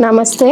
నమస్తే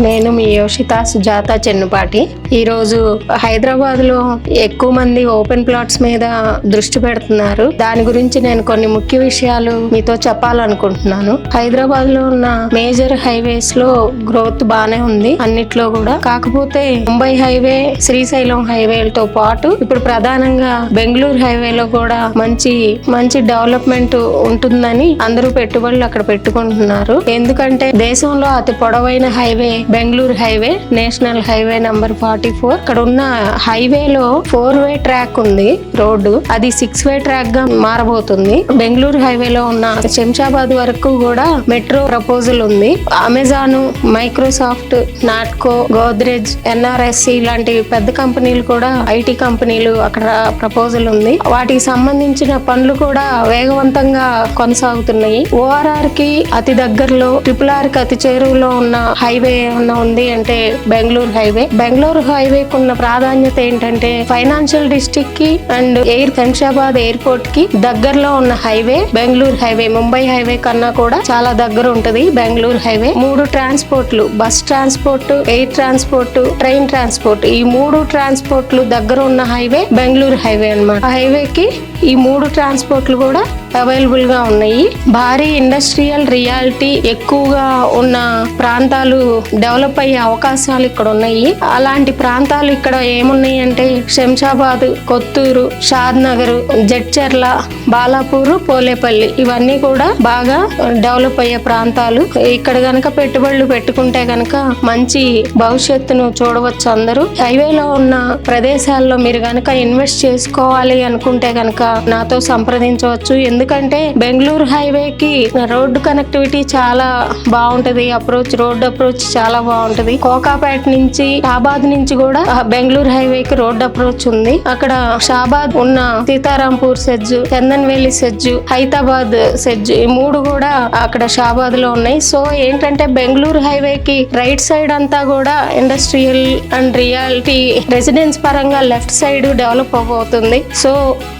నేను మీ యోషిత సుజాత చెన్నుపాటి. ఈరోజు హైదరాబాద్లో ఎక్కువ మంది ఓపెన్ ప్లాట్స్ మీద దృష్టి పెడుతున్నారు. దాని గురించి నేను కొన్ని ముఖ్య విషయాలు మీతో చెప్పాలనుకుంటున్నాను. హైదరాబాద్లో ఉన్న మేజర్ హైవేస్లో గ్రోత్ బానే ఉంది. అన్నిట్లో కూడా. కాకపోతే ముంబై హైవే శ్రీశైలం హైవేలతో పాటు ఇప్పుడు ప్రధానంగా బెంగళూరు హైవేలో కూడా మంచి మంచి డెవలప్మెంట్ ఉంటుందని అందరూ పెట్టుబడులు అక్కడ పెట్టుకుంటున్నారు. ఎందుకంటే దేశంలో అతి పొడవైన highway Bengaluru highway national highway number forty four. ఇక్కడ ఉన్న హైవేలో ఫోర్ వే ట్రాక్ ఉంది రోడ్డు. అది సిక్స్ వే ట్రాక్గా మారబోతుంది. బెంగళూరు హైవేలో ఉన్న శంషాబాద్ వరకు కూడా మెట్రో ప్రపోజల్ ఉంది. Amazon Microsoft Natco Godrej NRSC లాంటి పెద్ద కంపెనీలు కూడా ఐటీ కంపెనీలు అక్కడ ప్రపోజల్ ఉంది. వాటికి సంబంధించిన పనులు కూడా వేగవంతంగా కొనసాగుతున్నాయి. ఓఆర్ఆర్కి అతి దగ్గరలో ట్రిపుల్ ఆర్కి అతి చేరువలో ఉన్న హైవే ఏమన్నా ఉంది అంటే బెంగళూరు హైవే. బెంగళూరు హైవే ఉన్న ప్రాధాన్యత ఏంటంటే ఫైనాన్షియల్ డిస్టిక్కి అండ్ ఎయిర్ శంషాబాద్ ఎయిర్పోర్ట్కి దగ్గరలో ఉన్న highway Bengaluru highway Mumbai highway కన్నా కూడా చాలా దగ్గర ఉంటది బెంగళూరు హైవే. మూడు ట్రాన్స్పోర్ట్లు bus transport air transport train transport. ఈ మూడు ట్రాన్స్పోర్ట్లు దగ్గర ఉన్న హైవే బెంగళూరు హైవే అన్నమాట. హైవేకి ఈ మూడు ట్రాన్స్పోర్ట్లు కూడా అవైలబుల్గా ఉన్నాయి. భారీ ఇండస్ట్రియల్ రియాలిటీ ఎక్కువగా ఉన్న ప్రాంతాలు డెవలప్ అయ్యే అవకాశాలు ఇక్కడ ఉన్నాయి. అలాంటి ప్రాంతాలు ఇక్కడ ఏమున్నాయి అంటే శంషాబాద్ కొత్తూరు షాద్ నగర్ జడ్చర్ల బాలాపూర్ పోలేపల్లి ఇవన్నీ కూడా బాగా డెవలప్ అయ్యే ప్రాంతాలు. ఇక్కడ గనక పెట్టుబడులు పెట్టుకుంటే గనక మంచి భవిష్యత్తును చూడవచ్చు అందరూ. హైవేలో ఉన్న ప్రదేశాల్లో మీరు గనక ఇన్వెస్ట్ చేసుకోవాలి అనుకుంటే గనక నాతో సంప్రదించవచ్చు. ఎందుకంటే బెంగళూరు హైవేకి రోడ్డు కనెక్టివిటీ చాలా బాగుంటది. అప్రోచ్ రోడ్ అప్రోచ్ చాలా బాగుంటది. కోకాపేట నుంచి షాబాద్ నుంచి కూడా బెంగళూరు హైవేకి రోడ్డు అప్రోచ్ ఉంది. అక్కడ షాబాద్ ఉన్న Sitarampur SEZ Chandanvelly SEZ Hyderabad SEZ ఈ మూడు కూడా అక్కడ షాబాద్లో ఉన్నాయి. సో ఏంటంటే బెంగళూరు హైవేకి రైట్ సైడ్ అంతా కూడా ఇండస్ట్రియల్ అండ్ రియాలిటీ రెసిడెన్స్ పరంగా లెఫ్ట్ సైడ్ డెవలప్ అవబోతుంది సో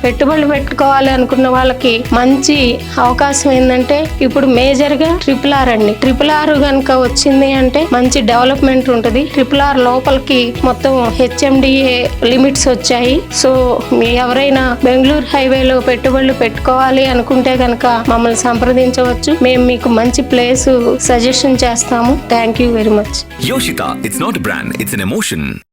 పెట్టుబడులు పెట్టుకోవాలి అనుకున్న వాళ్ళకి మంచి అవకాశం ఏంటంటే ఇప్పుడు మేజర్గా ట్రిపుల్ ఆర్ అండి. ట్రిపుల్ ఆర్ కనుక వచ్చింది అంటే మంచి డెవలప్మెంట్ ఉంటుంది. ట్రిపుల్ ఆర్ లోపలికి మొత్తం హెచ్ఎండిఏ లిమిట్స్ వచ్చాయి. సో మీ ఎవరైనా బెంగళూరు హైవేలో పెట్టుబడులు పెట్టుకోవాలి అనుకుంటే కనుక మమ్మల్ని సంప్రదించవచ్చు. మేము మీకు మంచి ప్లేస్ సజెషన్ చేస్తాము. Thank you very much Yoshita it's not brand it's it's.